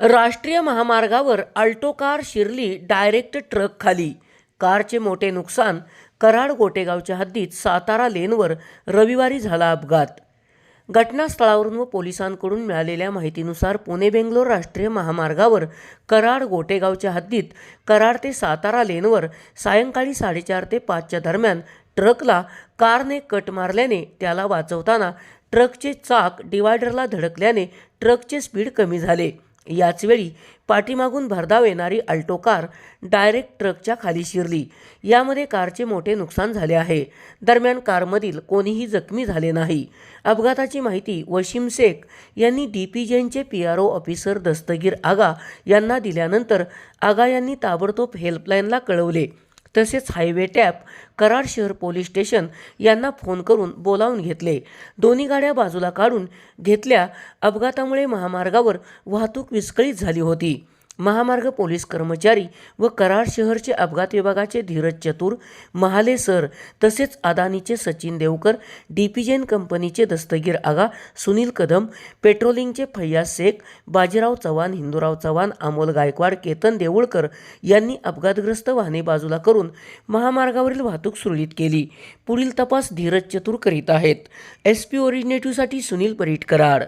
राष्ट्रीय महामार्गावर Alto car शिरली डायरेक्ट ट्रक खाली. कारचे मोठे नुकसान कराड गोटेगावच्या हद्दीत सातारा लेनवर रविवारी झाला अपघात. घटनास्थळावरून व पोलिसांकडून मिळालेल्या माहितीनुसार पुणे बेंगलोर राष्ट्रीय महामार्गावर कराड गोटेगावच्या हद्दीत कराड ते सातारा लेनवर सायंकाळी साडेचार ते पाचच्या दरम्यान ट्रकला कारने कट मारल्याने त्याला वाचवताना ट्रकचे चाक डिवायडरला धडकल्याने ट्रकचे स्पीड कमी झाले. याचवेळी पाठीमागून भरधाव येणारी अल्टो कार डायरेक्ट ट्रकच्या खाली शिरली. यामध्ये कारचे मोठे नुकसान झाले आहे. दरम्यान कारमधील कोणीही जखमी झाले नाही. अपघाताची माहिती वशीम शेख यांनी D P जेनचे P R O officer Dastagir Aga यांना दिल्यानंतर आगा यांनी ताबडतोब हेल्पलाईनला कळवले. तसेच हायवे टॅप कराड शहर पोलीस स्टेशन यांना फोन करून बोलावून घेतले. दोन्ही गाड्या बाजूला काढून घेतल्या. अपघातामुळे महामार्गावर वाहतूक विस्कळीत झाली होती. महामार्ग पोलीस कर्मचारी व कराड शहरचे अपघात विभागाचे धीरज चतुर महाले सर तसेच अदानीचे सचिन देवकर डी कंपनीचे दस्तगीर आगा सुनील कदम पेट्रोलिंगचे फैया शेख बाजीराव चव्हाण हिंदूराव चव्हाण अमोल गायकवाड केतन देऊळकर यांनी अपघातग्रस्त वाहने बाजूला करून महामार्गावरील वाहतूक सुरळीत केली. पुढील तपास धीरज चतुर करीत आहेत. एस पी ओरिजिनेटिव्हसाठी सुनील परीट कराड.